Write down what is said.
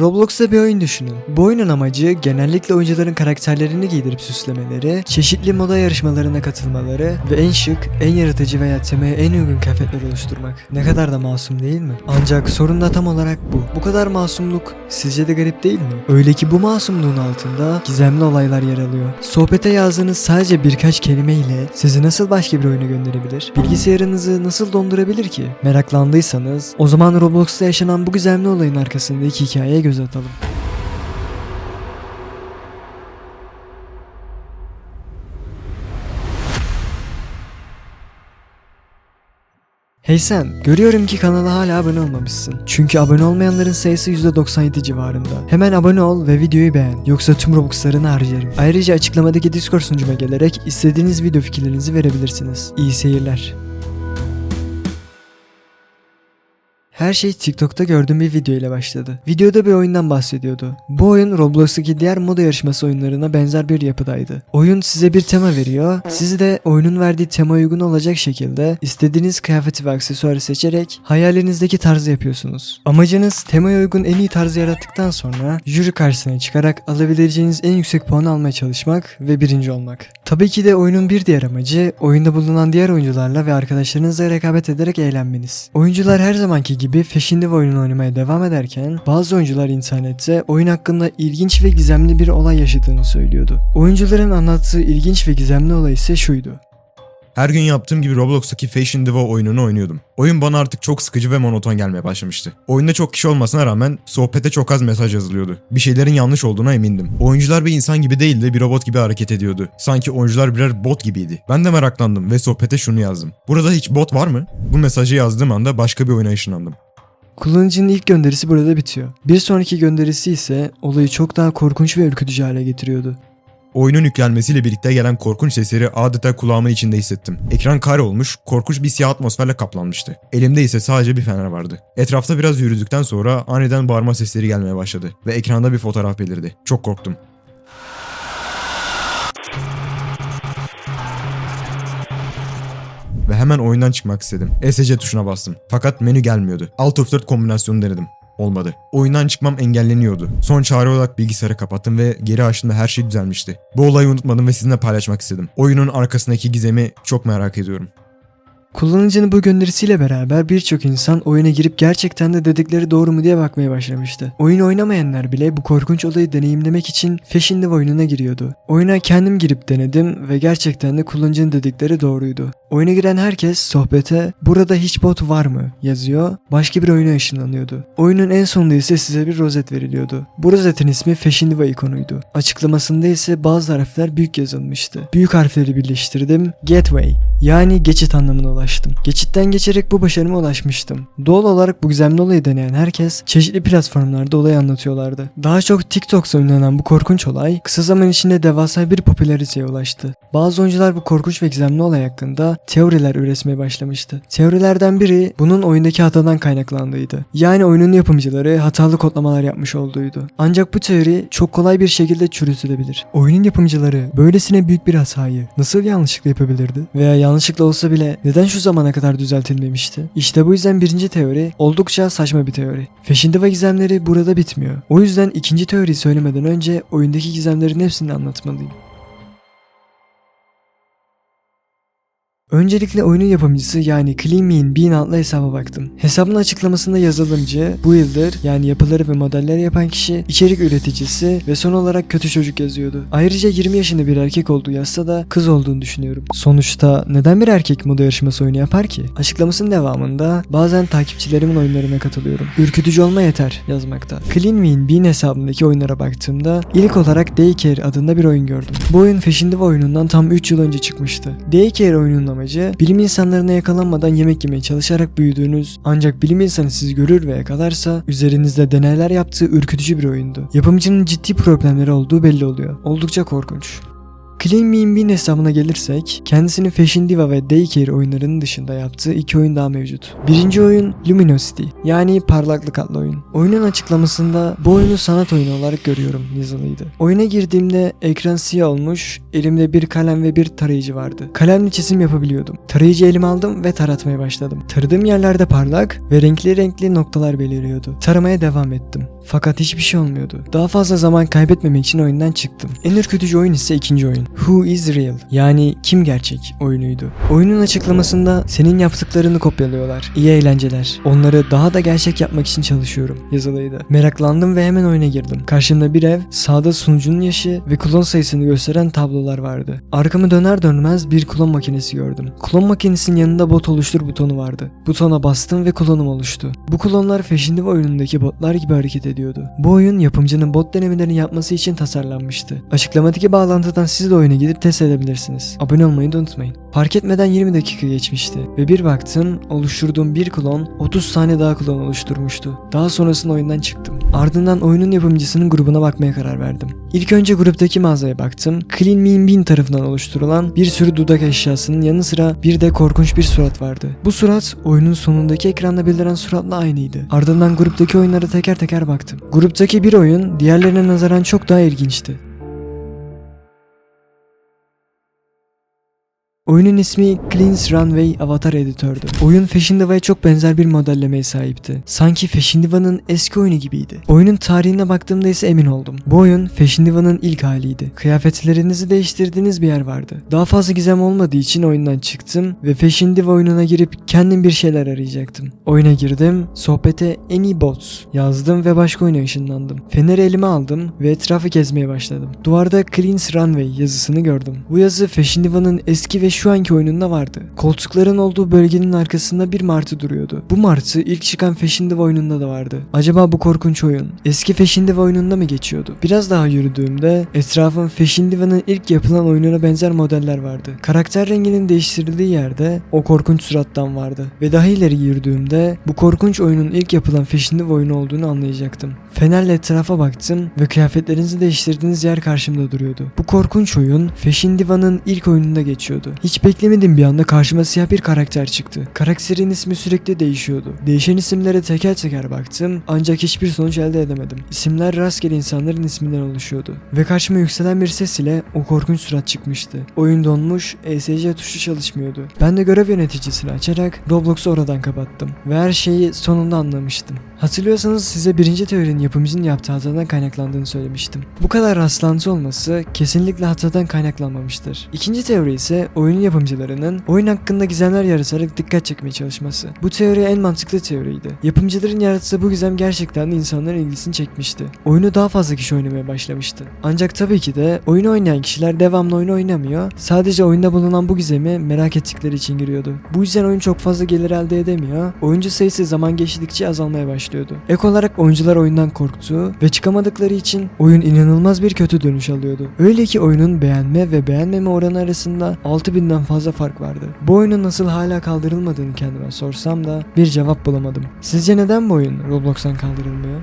Roblox'ta bir oyun düşünün. Bu oyunun amacı genellikle oyuncuların karakterlerini giydirip süslemeleri, çeşitli moda yarışmalarına katılmaları ve en şık, en yaratıcı veya temaya en uygun kıyafetler oluşturmak. Ne kadar da masum değil mi? Ancak sorun da tam olarak bu. Bu kadar masumluk sizce de garip değil mi? Öyle ki bu masumluğun altında gizemli olaylar yer alıyor. Sohbete yazdığınız sadece birkaç kelime ile sizi nasıl başka bir oyuna gönderebilir? Bilgisayarınızı nasıl dondurabilir ki? Meraklandıysanız o zaman Roblox'ta yaşanan bu gizemli olayın arkasındaki hikayeye göz atalım. Hey sen, görüyorum ki kanala hala abone olmamışsın. Çünkü abone olmayanların sayısı %97 civarında. Hemen abone ol ve videoyu beğen. Yoksa tüm Robux'larını harcarım. Ayrıca açıklamadaki Discord sunucuma gelerek istediğiniz video fikirlerinizi verebilirsiniz. İyi seyirler. Her şey TikTok'ta gördüğüm bir video ile başladı. Videoda bir oyundan bahsediyordu. Bu oyun Roblox'taki diğer moda yarışması oyunlarına benzer bir yapıdaydı. Oyun size bir tema veriyor. Sizi de oyunun verdiği tema uygun olacak şekilde istediğiniz kıyafeti ve aksesuarı seçerek hayalinizdeki tarzı yapıyorsunuz. Amacınız temaya uygun en iyi tarzı yarattıktan sonra jüri karşısına çıkarak alabileceğiniz en yüksek puanı almaya çalışmak ve birinci olmak. Tabii ki de oyunun bir diğer amacı oyunda bulunan diğer oyuncularla ve arkadaşlarınızla rekabet ederek eğlenmeniz. Oyuncular her zamanki gibi Fashion Diva oyununu oynamaya devam ederken bazı oyuncular internette oyun hakkında ilginç ve gizemli bir olay yaşadığını söylüyordu. Oyuncuların anlattığı ilginç ve gizemli olay ise şuydu. Her gün yaptığım gibi Roblox'taki Fashion Diva oyununu oynuyordum. Oyun bana artık çok sıkıcı ve monoton gelmeye başlamıştı. Oyunda çok kişi olmasına rağmen sohbete çok az mesaj yazılıyordu. Bir şeylerin yanlış olduğuna emindim. Oyuncular bir insan gibi değil de bir robot gibi hareket ediyordu. Sanki oyuncular birer bot gibiydi. Ben de meraklandım ve sohbete şunu yazdım. Burada hiç bot var mı? Bu mesajı yazdığım anda başka bir oyuna ışınlandım. Kullanıcının ilk gönderisi burada bitiyor. Bir sonraki gönderisi ise olayı çok daha korkunç ve ürkütücü hale getiriyordu. Oyunun yüklenmesiyle birlikte gelen korkunç sesleri adeta kulağımın içinde hissettim. Ekran kare olmuş, korkunç bir siyah atmosferle kaplanmıştı. Elimde ise sadece bir fener vardı. Etrafta biraz yürüdükten sonra aniden bağırma sesleri gelmeye başladı ve ekranda bir fotoğraf belirdi. Çok korktum. Ve hemen oyundan çıkmak istedim. ESC tuşuna bastım. Fakat menü gelmiyordu. Alt F4 kombinasyonu denedim. Olmadı. Oyundan çıkmam engelleniyordu. Son çare olarak bilgisayarı kapattım ve geri açtığımda her şey düzelmişti. Bu olayı unutmadım ve sizinle paylaşmak istedim. Oyunun arkasındaki gizemi çok merak ediyorum. Kullanıcının bu gönderisiyle beraber birçok insan oyuna girip gerçekten de dedikleri doğru mu diye bakmaya başlamıştı. Oyun oynamayanlar bile bu korkunç olayı deneyimlemek için Fashion Diva oyununa giriyordu. Oyuna kendim girip denedim ve gerçekten de kullanıcının dedikleri doğruydu. Oyuna giren herkes sohbete burada hiç bot var mı yazıyor başka bir oyuna ışınlanıyordu. Oyunun en sonunda ise size bir rozet veriliyordu. Bu rozetin ismi Fashion Diva ikonuydu. Açıklamasında ise bazı harfler büyük yazılmıştı. Büyük harfleri birleştirdim. Gateway yani geçit anlamına ulaştım. Geçitten geçerek bu başarıma ulaşmıştım. Doğal olarak bu gizemli olayı deneyen herkes çeşitli platformlarda olayı anlatıyorlardı. Daha çok TikTok'ta oynanan bu korkunç olay kısa zaman içinde devasa bir popülariteye ulaştı. Bazı oyuncular bu korkunç ve gizemli olay hakkında teoriler üretmeye başlamıştı. Teorilerden biri bunun oyundaki hatadan kaynaklandığıydı. Yani oyunun yapımcıları hatalı kodlamalar yapmış olduğuydu. Ancak bu teori çok kolay bir şekilde çürütülebilir. Oyunun yapımcıları böylesine büyük bir hatayı nasıl yanlışlıkla yapabilirdi? Veya yanlışlıkla olsa bile neden şu zamana kadar düzeltilmemişti? İşte bu yüzden birinci teori oldukça saçma bir teori. Fashion Diva gizemleri burada bitmiyor. O yüzden ikinci teoriyi söylemeden önce oyundaki gizemlerin hepsini anlatmalıyım. Öncelikle oyunun yapımcısı yani Clean Bean hesaba baktım. Hesabın açıklamasında yazılımcı, builder yani yapıları ve modelleri yapan kişi, içerik üreticisi ve son olarak kötü çocuk yazıyordu. Ayrıca 20 yaşında bir erkek olduğu yazsa da kız olduğunu düşünüyorum. Sonuçta neden bir erkek moda yarışması oyunu yapar ki? Açıklamasının devamında bazen takipçilerimin oyunlarına katılıyorum. Ürkütücü olma yeter yazmakta. Clean Bean hesabındaki oyunlara baktığımda ilk olarak Daycare adında bir oyun gördüm. Bu oyun Fashion oyunundan tam 3 yıl önce çıkmıştı. Daycare oyununun amacı bilim insanlarına yakalanmadan yemek yemeye çalışarak büyüdüğünüz ancak bilim insanı sizi görür ve yakalarsa üzerinizde deneyler yaptığı ürkütücü bir oyundu. Yapımcının ciddi problemleri olduğu belli oluyor. Oldukça korkunç. Clean Mean Bean hesabına gelirsek kendisinin Fashion Diva ve Daycare oyunlarının dışında yaptığı iki oyun daha mevcut. Birinci oyun Luminosity yani parlaklık adlı oyun. Oyunun açıklamasında bu oyunu sanat oyunu olarak görüyorum yazılıydı. Oyuna girdiğimde ekran siyah olmuş, elimde bir kalem ve bir tarayıcı vardı. Kalemle çizim yapabiliyordum. Tarayıcı elime aldım ve taratmaya başladım. Taradığım yerlerde parlak ve renkli renkli noktalar beliriyordu. Taramaya devam ettim. Fakat hiçbir şey olmuyordu. Daha fazla zaman kaybetmemek için oyundan çıktım. En ürkütücü oyun ise ikinci oyun. Who is real? Yani kim gerçek oyunuydu. Oyunun açıklamasında senin yaptıklarını kopyalıyorlar. İyi eğlenceler. Onları daha da gerçek yapmak için çalışıyorum yazılıydı. Meraklandım ve hemen oyuna girdim. Karşımda bir ev, sağda sunucunun yaşı ve klon sayısını gösteren tablolar vardı. Arkamı döner dönmez bir klon makinesi gördüm. Klon makinesinin yanında bot oluştur butonu vardı. Butona bastım ve klonum oluştu. Bu klonlar Fashion oyunundaki botlar gibi hareket ediyordu. Bu oyun yapımcının bot denemelerini yapması için tasarlanmıştı. Açıklamadaki bağlantıdan siz de oyuna gidip test edebilirsiniz. Abone olmayı da unutmayın. Fark etmeden 20 dakika geçmişti ve bir baktım oluşturduğum bir klon 30 tane daha klon oluşturmuştu. Daha sonrasında oyundan çıktım. Ardından oyunun yapımcısının grubuna bakmaya karar verdim. İlk önce gruptaki mağazaya baktım. Clean Mean Bean tarafından oluşturulan bir sürü dudak eşyasının yanı sıra bir de korkunç bir surat vardı. Bu surat oyunun sonundaki ekranda beliren suratla aynıydı. Ardından gruptaki oyunlara teker teker baktım. Gruptaki bir oyun diğerlerine nazaran çok daha ilginçti. Oyunun ismi Clean's Runway Avatar Editor'du. Oyun Fashion çok benzer bir modellemeye sahipti. Sanki Fashion eski oyunu gibiydi. Oyunun tarihine baktığımda ise emin oldum. Bu oyun Fashion ilk haliydi. Kıyafetlerinizi değiştirdiğiniz bir yer vardı. Daha fazla gizem olmadığı için oyundan çıktım ve Fashion oyununa girip kendim bir şeyler arayacaktım. Oyuna girdim, sohbete Any Bots yazdım ve başka oyuna ışınlandım. Feneri elime aldım ve etrafı gezmeye başladım. Duvarda Clean's Runway yazısını gördüm. Bu yazı Fashion eski ve şu anki oyununda vardı. Koltukların olduğu bölgenin arkasında bir martı duruyordu. Bu martı ilk çıkan Fashion oyununda da vardı. Acaba bu korkunç oyun eski Fashion oyununda mı geçiyordu? Biraz daha yürüdüğümde etrafın Fashion ilk yapılan oyununa benzer modeller vardı. Karakter renginin değiştirildiği yerde o korkunç surattan vardı. Ve daha ileri yürüdüğümde bu korkunç oyunun ilk yapılan Fashion oyunu olduğunu anlayacaktım. Fenerle etrafa baktım ve kıyafetlerinizi değiştirdiğiniz yer karşımda duruyordu. Bu korkunç oyun Fashion Diva'nın ilk oyununda geçiyordu. Hiç beklemediğim bir anda karşıma siyah bir karakter çıktı. Karakterin ismi sürekli değişiyordu. Değişen isimlere teker teker baktım ancak hiçbir sonuç elde edemedim. İsimler rastgele insanların isminden oluşuyordu. Ve karşıma yükselen bir ses ile o korkunç surat çıkmıştı. Oyun donmuş, ESC tuşu çalışmıyordu. Ben de görev yöneticisini açarak Roblox'u oradan kapattım. Ve her şeyi sonunda anlamıştım. Hatırlıyorsanız size birinci teorinin yapımcının yaptığı hatadan kaynaklandığını söylemiştim. Bu kadar rastlantı olması kesinlikle hatadan kaynaklanmamıştır. İkinci teori ise oyunun yapımcılarının oyun hakkında gizemler yaratarak dikkat çekmeye çalışması. Bu teori en mantıklı teoriydi. Yapımcıların yarattığı bu gizem gerçekten de insanların ilgisini çekmişti. Oyunu daha fazla kişi oynamaya başlamıştı. Ancak tabii ki de oyunu oynayan kişiler devamlı oyunu oynamıyor. Sadece oyunda bulunan bu gizemi merak ettikleri için giriyordu. Bu yüzden oyun çok fazla gelir elde edemiyor. Oyuncu sayısı zaman geçtikçe azalmaya başlıyordu. Ek olarak oyuncular oyundan korktu ve çıkamadıkları için oyun inanılmaz bir kötü dönüş alıyordu. Öyle ki oyunun beğenme ve beğenmeme oranı arasında 6000'den fazla fark vardı. Bu oyunun nasıl hala kaldırılmadığını kendime sorsam da bir cevap bulamadım. Sizce neden bu oyun Roblox'tan kaldırılmıyor?